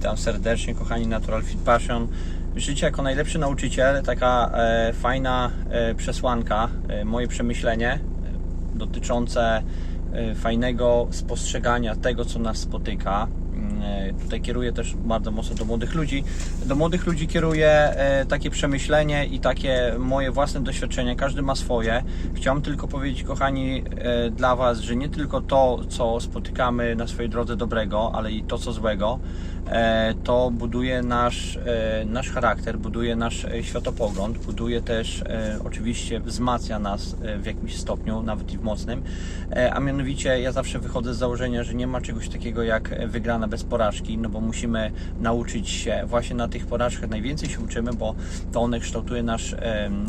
Witam serdecznie, kochani Natural Fit Passion. Życie jako najlepszy nauczyciel, taka e, fajna e, przesłanka, e, moje przemyślenie e, dotyczące e, fajnego spostrzegania tego, co nas spotyka. E, Tutaj kieruję też bardzo mocno do młodych ludzi. Do młodych ludzi kieruję e, takie przemyślenie i takie moje własne doświadczenie. Każdy ma swoje. Chciałem tylko powiedzieć, kochani, e, dla Was, że nie tylko to, co spotykamy na swojej drodze dobrego, ale i to, co złego, to buduje nasz, nasz charakter, buduje nasz światopogląd, buduje też, oczywiście wzmacnia nas w jakimś stopniu, nawet i w mocnym. A mianowicie ja zawsze wychodzę z założenia, że nie ma czegoś takiego jak wygrana bez porażki, no bo musimy nauczyć się właśnie na tych porażkach najwięcej się uczymy, bo to one kształtuje nasz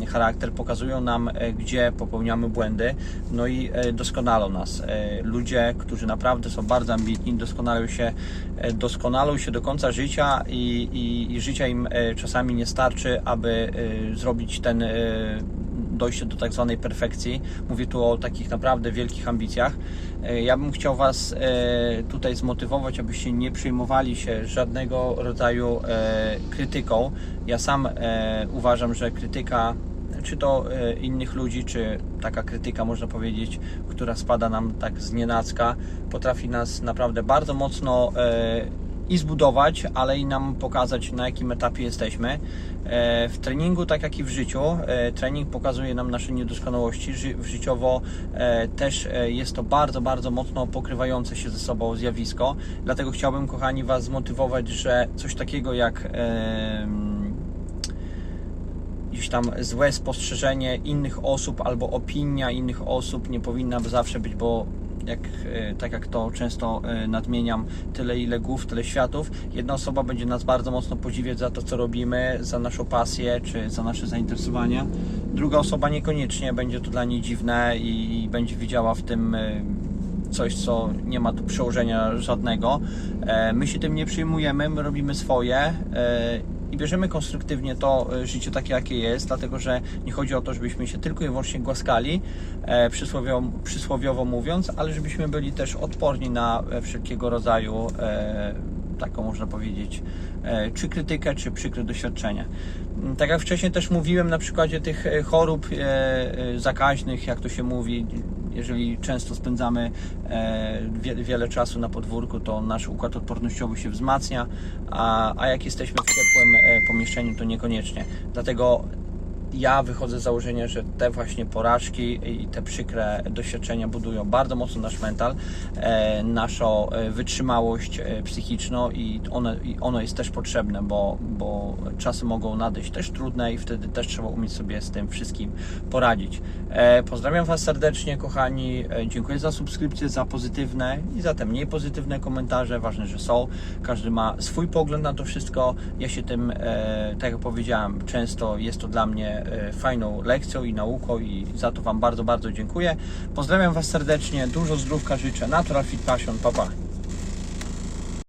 charakter, pokazują nam, e, gdzie popełniamy błędy, no i e, doskonalą nas. E, Ludzie, którzy naprawdę są bardzo ambitni, doskonalą się, doskonalą się do końca życia i, i, i życia im czasami nie starczy, aby zrobić ten dojście do tak zwanej perfekcji. Mówię tu o takich naprawdę wielkich ambicjach. E, Ja bym chciał Was e, tutaj zmotywować, abyście nie przejmowali się żadnego rodzaju e, krytyką. Ja sam uważam, że krytyka czy to innych ludzi, czy taka krytyka, można powiedzieć, która spada nam tak z nienacka, potrafi nas naprawdę bardzo mocno i zbudować, ale i nam pokazać, na jakim etapie jesteśmy. E, W treningu, tak jak i w życiu, e, trening pokazuje nam nasze niedoskonałości. Życiowo e, też jest to bardzo, bardzo mocno pokrywające się ze sobą zjawisko. Dlatego chciałbym, kochani, Was zmotywować, że coś takiego jak. gdzieś tam złe spostrzeżenie innych osób albo opinia innych osób nie powinna zawsze być, bo jak, e, tak jak to często e, nadmieniam, tyle ile głów, tyle światów. Jedna osoba będzie nas bardzo mocno podziwiać za to, co robimy, za naszą pasję czy za nasze zainteresowania. Druga osoba niekoniecznie będzie to dla niej dziwne i, i będzie widziała w tym e, coś, co nie ma tu przełożenia żadnego. My się tym nie przyjmujemy, my robimy swoje i bierzemy konstruktywnie to e, życie takie, jakie jest, dlatego że nie chodzi o to, żebyśmy się tylko i wyłącznie głaskali, e, przysłowiowo, przysłowiowo mówiąc, ale żebyśmy byli też odporni na e, wszelkiego rodzaju e, taką można powiedzieć, e, czy krytykę, czy przykre doświadczenie. Mm, Tak jak wcześniej też mówiłem na przykładzie tych e, chorób e, zakaźnych, jak to się mówi, jeżeli często spędzamy wie, wiele czasu na podwórku, to nasz układ odpornościowy się wzmacnia, a, a jak jesteśmy w ciepłym pomieszczeniu, to niekoniecznie. Dlatego ja wychodzę z założenia, że te właśnie porażki i te przykre doświadczenia budują bardzo mocno nasz mental, e, naszą e, wytrzymałość e, psychiczną i one, i ono jest też potrzebne, bo, bo czasy mogą nadejść też trudne i wtedy też trzeba umieć sobie z tym wszystkim poradzić. Pozdrawiam Was serdecznie, kochani. Dziękuję za subskrypcję, za pozytywne i za te mniej pozytywne komentarze. Ważne, że są. Każdy ma swój pogląd na to wszystko. Ja się tym, tak jak powiedziałem, często jest to dla mnie e, fajną lekcją i nauką i za to Wam bardzo, bardzo dziękuję. Pozdrawiam Was serdecznie. Dużo zdrówka życzę. Natural Fit Passion. Pa, pa.